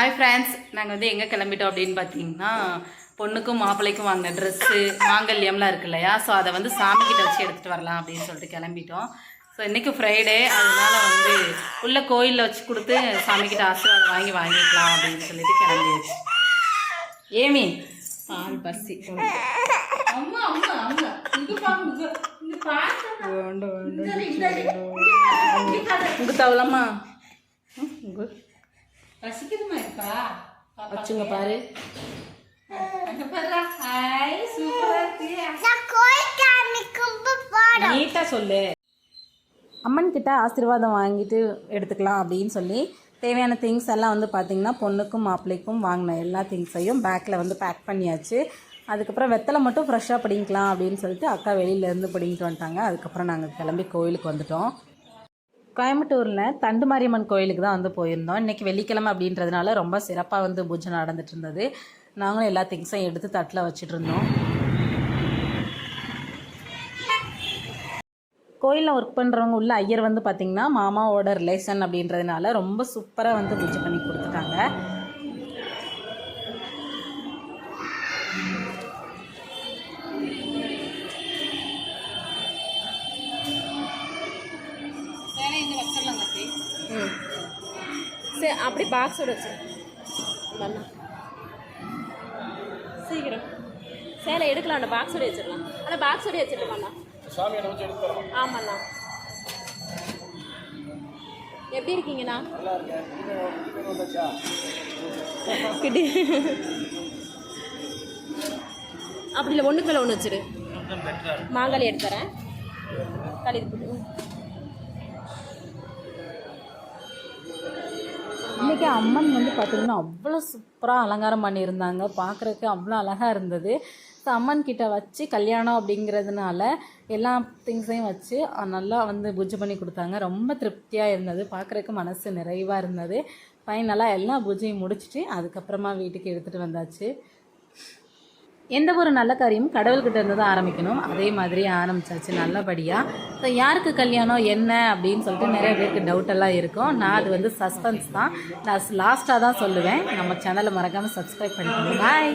Hi friends நாங்கள் வந்து எங்கே கிளம்பிட்டோம் அப்படின்னு பார்த்தீங்கன்னா பொண்ணுக்கும் மாப்பிள்ளைக்கும் வாங்கின ட்ரெஸ்ஸு மாங்கல்யம்லாம் இருக்கு இல்லையா? ஸோ அதை வந்து சாமிக்கிட்ட வச்சு எடுத்துகிட்டு வரலாம் அப்படின்னு சொல்லிட்டு கிளம்பிட்டோம். ஸோ இன்றைக்கி ஃப்ரைடே அதனால வந்து உள்ள கோயிலில் வச்சு கொடுத்து சாமிக்கிட்ட ஆசீர்வாதம் வாங்கி வாங்கிக்கலாம் அப்படின்னு சொல்லிட்டு கிளம்பியாச்சு. ஏமி பால் பசி. வேண்டும் வேண்டும் இங்க தவளம்மா. இங்க ரசிக்குதுமா இருக்கா? வச்சுங்க பாரு. நீட்டா சொல்லு. அம்மன் கிட்ட ஆசீர்வாதம் வாங்கிட்டு எடுத்துக்கலாம் அப்படின்னு சொல்லி தேவையான திங்ஸ் எல்லாம் வந்து பார்த்திங்கன்னா பொண்ணுக்கும் மாப்பிள்ளைக்கும் வாங்கின எல்லா திங்ஸையும் பேக்கில் வந்து பேக் பண்ணியாச்சு. அதுக்கப்புறம் வெத்தலை மட்டும் ஃப்ரெஷ்ஷாக படிக்கலாம் அப்படின்னு சொல்லிட்டு அக்கா வெளியிலேருந்து படிங்கிட்டு வந்துட்டாங்க. அதுக்கப்புறம் நாங்கள் கிளம்பி கோயிலுக்கு வந்துட்டோம். கோயம்புத்தூரில் தண்டு மாரியம்மன் கோயிலுக்கு தான் வந்து போயிருந்தோம். இன்றைக்கி வெள்ளிக்கிழமை அப்படின்றதுனால ரொம்ப சிறப்பாக வந்து பூஜை நடந்துட்டு இருந்தது. நாங்களும் எல்லா திங்ஸையும் எடுத்து தட்டில் வச்சுட்டு இருந்தோம். கோயிலில் ஒர்க் பண்ணுறவங்க உள்ள ஐயர் வந்து பார்த்திங்கன்னா மாமாவோட ரிலேஷன் அப்படின்றதுனால ரொம்ப சூப்பராக வந்து பூஜை பண்ணி கொடுத்துட்டாங்க. சரி அப்படி பாக்ஸோட வச்சு பண்ணா சீக்கிரம். சேலை எடுக்கலாம் அந்த பாக்ஸோட வச்சிடலாம். ஆனால் பாக்ஸோட வச்சிடலாம்ண்ணா ஆமாண்ணா எப்படி இருக்கீங்கண்ணா? கிட்டி. அப்படி இல்லை ஒன்றுக்கு மேலே ஒன்று வச்சிரு மாங்காளி எடுத்து தரேன். களி போட்டு அம்மன் வந்து பார்த்திங்கன்னா அவ்வளோ சூப்பராக அலங்காரம் பண்ணியிருந்தாங்க. பார்க்குறதுக்கு அவ்வளோ அழகாக இருந்தது. ஸோ அம்மன் கிட்ட வச்சு கல்யாணம் அப்படிங்கிறதுனால எல்லா திங்ஸையும் வச்சு நல்லா வந்து பூஜை பண்ணி கொடுத்தாங்க. ரொம்ப திருப்தியாக இருந்தது. பார்க்குறதுக்கு மனசு நிறைவாக இருந்தது. ஃபைனலாக எல்லா பூஜையும் முடிச்சுட்டு அதுக்கப்புறமா வீட்டுக்கு எடுத்துகிட்டு வந்தாச்சு. எந்த ஒரு நல்ல காரியமும் கடவுள்கிட்ட இருந்து தான் ஆரம்பிக்கணும். அதே மாதிரி ஆரம்பிச்சாச்சு நல்லபடியாக ஸோ யாருக்கு கல்யாணம் என்ன அப்படின்னு சொல்லிட்டு நிறைய பேருக்கு டவுட்டெல்லாம் இருக்கும். நான் அது வந்து சஸ்பென்ஸ் தான். நான் லாஸ்ட்டாக தான் சொல்லுவேன். நம்ம சேனலை மறக்காமல் சப்ஸ்கிரைப் பண்ணிக்கணும் பாய்